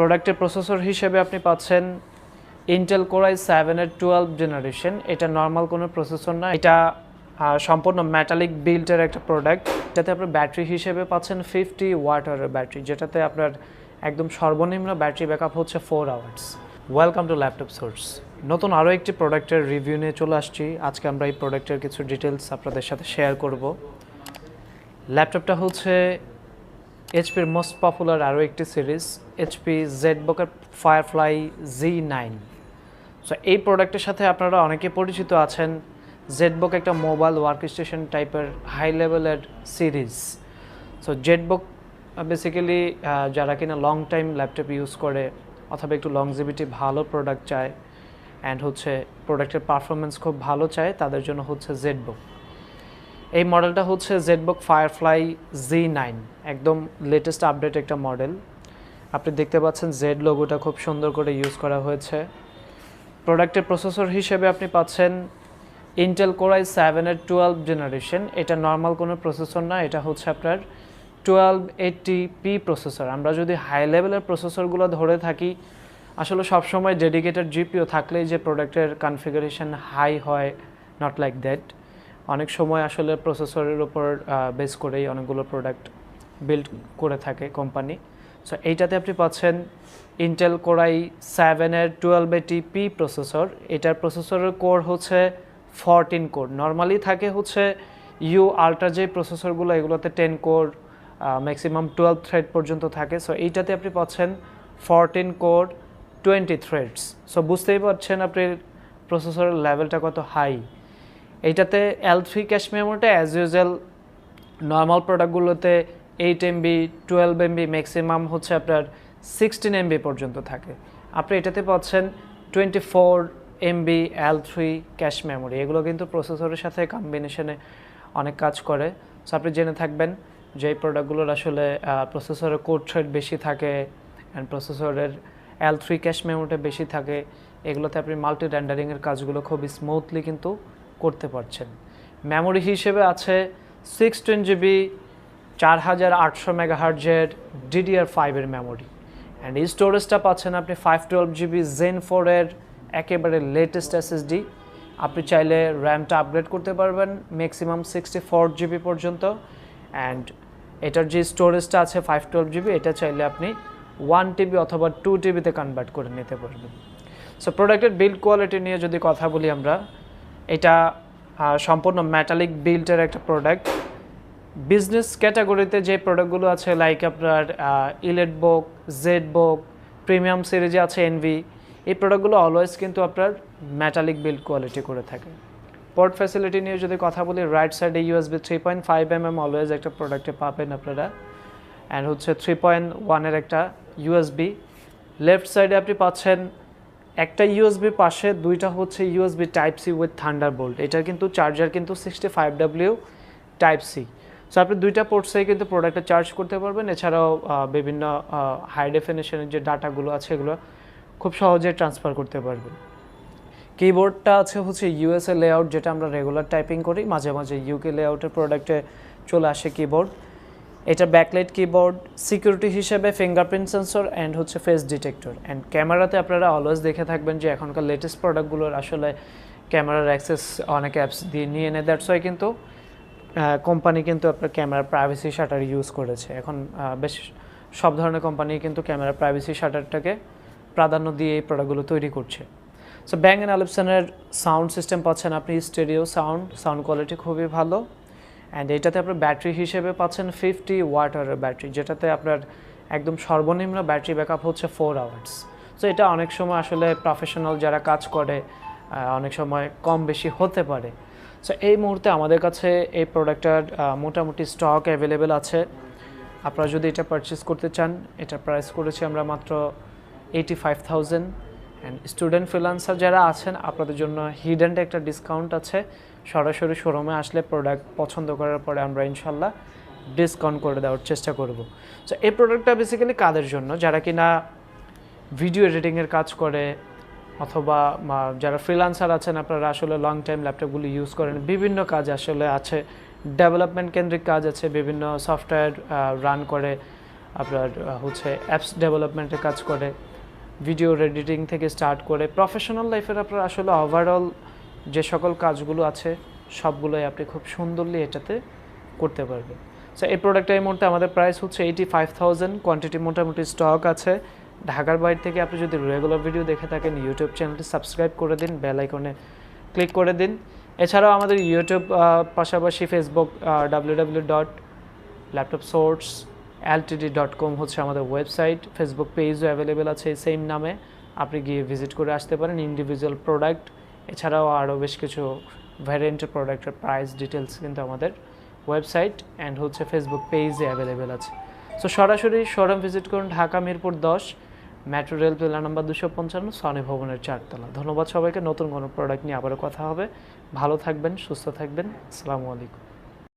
প্রোডাক্টের প্রসেসর হিসেবে আপনি পাচ্ছেন ইন্টেল কোরাই সেভেনের টুয়েলভ জেনারেশন এটা নর্মাল কোনো প্রসেসর না। এটা সম্পূর্ণ মেটালিক বিল্টের একটা প্রোডাক্ট এটাতে আপনার ব্যাটারি হিসেবে পাচ্ছেন ফিফটি ওয়াটারের ব্যাটারি যেটাতে আপনার একদম সর্বনিম্ন ব্যাটারি ব্যাকআপ হচ্ছে four hours welcome to laptop source নতুন আরও একটি প্রোডাক্টের রিভিউ নিয়ে চলে আসছি। আজকে আমরা এই প্রোডাক্টের কিছু ডিটেলস আপনাদের সাথে শেয়ার করব। ল্যাপটপটা হচ্ছে এইচপির মোস্ট পপুলার আরও একটি সিরিজ এইচপি জেডবকের ফায়ারফ্লাই জি নাইন সো এই প্রোডাক্টের সাথে আপনারা অনেকে পরিচিত আছেন জেডবক একটা মোবাইল ওয়ার্ক স্টেশন টাইপের হাই লেভেলের সিরিজ সো জেডবক বেসিক্যালি যারা কিনা লং টাইম ল্যাপটপ ইউজ করে, অথবা একটু লংজিভিটি ভালো প্রোডাক্ট চায় অ্যান্ড হচ্ছে প্রোডাক্টের পারফরমেন্স খুব ভালো চায়, তাদের জন্য হচ্ছে জেডবুক এই মডেলটা হচ্ছে জেডবুক ফায়ারফ্লাই জি নাইন একদম লেটেস্ট আপডেট একটা মডেল আপনি দেখতে পাচ্ছেন জেড লোগোটা খুব সুন্দর করে ইউজ করা হয়েছে। প্রোডাক্টের প্রসেসর হিসেবে আপনি পাচ্ছেন ইন্টেল কোরাই সেভেনের টুয়েলভ জেনারেশন এটা নর্মাল কোনো প্রসেসর না, এটা হচ্ছে আপনার টুয়েলভ এইটটি পি প্রসেসর আমরা যদি হাই লেভেলের প্রসেসরগুলো ধরে থাকি, আসলে সবসময় ডেডিকেটেড জিপিও থাকলেই যে প্রোডাক্টের কনফিগারেশন হাই হয় নট লাইক দ্যাট অনেক সময় আসলে প্রসেসরের উপর বেস করেই অনেকগুলো প্রোডাক্ট বিল্ড করে থাকে কোম্পানি সো এইটাতে আপনি পাচ্ছেন ইন্টেল কোরাই সেভেনের টুয়েলভ এইটি পি প্রসেসর এটার প্রসেসরের কোর হচ্ছে ফরটিন কোর নর্মালি থাকে হচ্ছে ইউ আল্ট্রা যে প্রসেসরগুলো এগুলোতে ten core maximum twelve thread পর্যন্ত থাকে। সো এইটাতে আপনি পাচ্ছেন fourteen core twenty threads so বুঝতেই পারছেন আপনি প্রসেসরের লেভেলটা কত হাই এইটাতে এল থ্রি ক্যাশ মেমোরিটা as usual normal প্রোডাক্টগুলোতে eight MB twelve MB maximum হচ্ছে আপনার সিক্সটিন এমবি পর্যন্ত থাকে। আপনি এটাতে পাচ্ছেন twenty four MB L three cache memory এগুলো কিন্তু প্রসেসরের সাথে কম্বিনেশনে অনেক কাজ করে। সো আপনি জেনে থাকবেন যে এই প্রোডাক্টগুলোর আসলে প্রসেসরের কোড থ্রেড বেশি থাকে অ্যান্ড প্রসেসরের এল থ্রি ক্যাশ মেমোরিটা বেশি থাকে। এগুলোতে আপনি মাল্টি র্যান্ডারিংয়ের কাজগুলো খুব স্মুথলি কিন্তু করতে পারছেন। মেমোরি হিসেবে আছে সিক্স টেন জিবি চার হাজার আটশো মেগাহার্জের ডিডিআর ফাইভের মেমোরি অ্যান্ড এই স্টোরেজটা পাচ্ছেন আপনি ফাইভ টুয়েলভ জিবি জেন ফোরের একেবারে লেটেস্ট এসএসডি আপনি চাইলে র্যামটা আপগ্রেড করতে পারবেন ম্যাক্সিমাম সিক্সটি ফোর জিবি পর্যন্ত। অ্যান্ড এটার যে স্টোরেজটা আছে ফাইভ টুয়েলভ জিবি এটা চাইলে আপনি ওয়ান টিবি অথবা টু টিবিতে কনভার্ট করে নিতে পারবেন। সো প্রোডাক্টের বিল্ড কোয়ালিটি নিয়ে যদি কথা বলি আমরা, এটা সম্পূর্ণ ম্যাটালিক বিল্টের একটা প্রোডাক্ট বিজনেস ক্যাটাগরিতে যে প্রোডাক্টগুলো আছে লাইক আপনার ইলেট বুক জেড বুক প্রিমিয়াম সিরিজে আছে এনভি এই প্রোডাক্টগুলো অলওয়েজ কিন্তু আপনার মেটালিক বিল্ড কোয়ালিটি করে থাকে। পোর্ট ফ্যাসিলিটি নিয়ে যদি কথা বলি রাইট সাইডে USB three point five M M always একটা প্রোডাক্টে পাবেন আপনারা। অ্যান্ড হচ্ছে থ্রি পয়েন্ট ওয়ানের একটা ইউএসবি লেফট সাইডে আপনি পাচ্ছেন একটা ইউএসবি পাশে, দুইটা হচ্ছে USB type C with Thunderbolt এটার কিন্তু চার্জার কিন্তু sixty five W type C so আপনি দুইটা পোর্টসেই কিন্তু প্রোডাক্টটা চার্জ করতে পারবেন। এছাড়াও বিভিন্ন হাই ডেফিনেশনের যে ডাটাগুলো আছে, এগুলো খুব সহজে ট্রান্সফার করতে পারবেন। কিবোর্ডটা আছে হচ্ছে ইউএসএ লেআউট যেটা আমরা রেগুলার টাইপিং করি। মাঝে মাঝে ইউকে লেআউটের প্রোডাক্টে চলে আসে কিবোর্ড এটা ব্যাকলাইট কিবোর্ড সিকিউরিটি হিসেবে ফিঙ্গারপ্রিন্ট সেন্সর অ্যান্ড হচ্ছে ফেস ডিটেক্টর অ্যান্ড ক্যামেরাতে আপনারা অলওয়েজ দেখে থাকবেন যে এখনকার লেটেস্ট প্রোডাক্টগুলোর আসলে ক্যামেরার অ্যাক্সেস অনেক অ্যাপস দিয়ে নিয়ে নেয় দ্যাটস ওয়াই কিন্তু কোম্পানি কিন্তু আপনার ক্যামেরা প্রাইভেসি শাটার ইউজ করেছে। এখন বেশ সব ধরনের কোম্পানি কিন্তু ক্যামেরা প্রাইভেসি শাটারটাকে প্রাধান্য দিয়ে এই প্রোডাক্টগুলো তৈরি করছে। সো ব্যাং অ্যান্ড অলিপসনের সাউন্ড সিস্টেম পাচ্ছেন আপনি স্টেরিও সাউন্ড সাউন্ড কোয়ালিটি খুবই ভালো। অ্যান্ড এটাতে আপনার ব্যাটারি হিসেবে পাচ্ছেন ফিফটি ওয়াটারের ব্যাটারি যেটাতে আপনার একদম সর্বনিম্ন ব্যাটারি ব্যাকআপ হচ্ছে ফোর আওয়ার্স সো এটা অনেক সময় আসলে প্রফেশনাল যারা কাজ করে অনেক সময় কম বেশি হতে পারে। সো এই মুহূর্তে আমাদের কাছে এই প্রোডাক্টটার মোটামুটি স্টক অ্যাভেলেবেল আছে। আপনারা যদি এটা পারচেস করতে চান, এটা প্রাইস করেছি আমরা মাত্র eighty five thousand and student freelancer যারা আছেন, আপনাদের জন্য হিডেন একটা ডিসকাউন্ট আছে। সরাসরি শোরুমে আসলে প্রোডাক্ট পছন্দ করার পরে আমরা ইনশাল্লাহ ডিসকাউন্ট করে দেওয়ার চেষ্টা করব। সো এই প্রোডাক্টটা বেসিক্যালি কাদের জন্য? যারা কিনা ভিডিও এডিটিংয়ের কাজ করে অথবা যারা ফ্রিলান্সার আছেন, আপনারা আসলে লং টাইম ল্যাপটপগুলি ইউজ করেন। বিভিন্ন কাজ আসলে আছে। ডেভেলপমেন্ট কেন্দ্রিক কাজ আছে, বিভিন্ন সফটওয়্যার রান করে। আপনার হচ্ছে অ্যাপস ডেভেলপমেন্টের কাজ করে। ভিডিও এডিটিং থেকে স্টার্ট করে। প্রফেশনাল লাইফের আপনার আসলে ওভারঅল যে সকল কাজগুলো আছে, সবগুলোই আপনি খুব সুন্দরলি এটাতে করতে পারবেন। সো এই প্রোডাক্টটা এই মুহূর্তে আমাদের প্রাইস হচ্ছে এইটি ফাইভ থাউজেন্ড কোয়ান্টিটি মোটামুটি স্টক আছে। ঢাকার বাইরে থেকে আপনি যদি রেগুলার ভিডিও দেখে থাকেন ইউটিউব চ্যানেলটি সাবস্ক্রাইব করে দিন বেল আইকনে ক্লিক করে দিন। এছাড়াও আমাদের ইউটিউব পাশাপাশি Facebook W W dot Laptop Source LTD dot com হচ্ছে আমাদের ওয়েবসাইট ফেসবুক পেজও অ্যাভেলেবেল আছে সেম নামে। আপনি গিয়ে ভিজিট করে আসতে পারেন ইন্ডিভিজুয়াল প্রোডাক্ট এছাড়াও আরও বেশ কিছু ভ্যারিয়েন্টের প্রোডাক্টের প্রাইস ডিটেলস কিন্তু আমাদের ওয়েবসাইট অ্যান্ড হচ্ছে ফেসবুক পেজে অ্যাভেলেবেল আছে। সো সরাসরি শোরুম ভিজিট করুন, ঢাকা মিরপুর দশ। মেট্রো রেল পিলার নাম্বার দুশো পঞ্চান্ন, সনি ভবনের চারতলা। ধন্যবাদ সবাইকে, নতুন কোনো প্রোডাক্ট নিয়ে আবারও কথা হবে। ভালো থাকবেন, সুস্থ থাকবেন। আসসালামু আলাইকুম।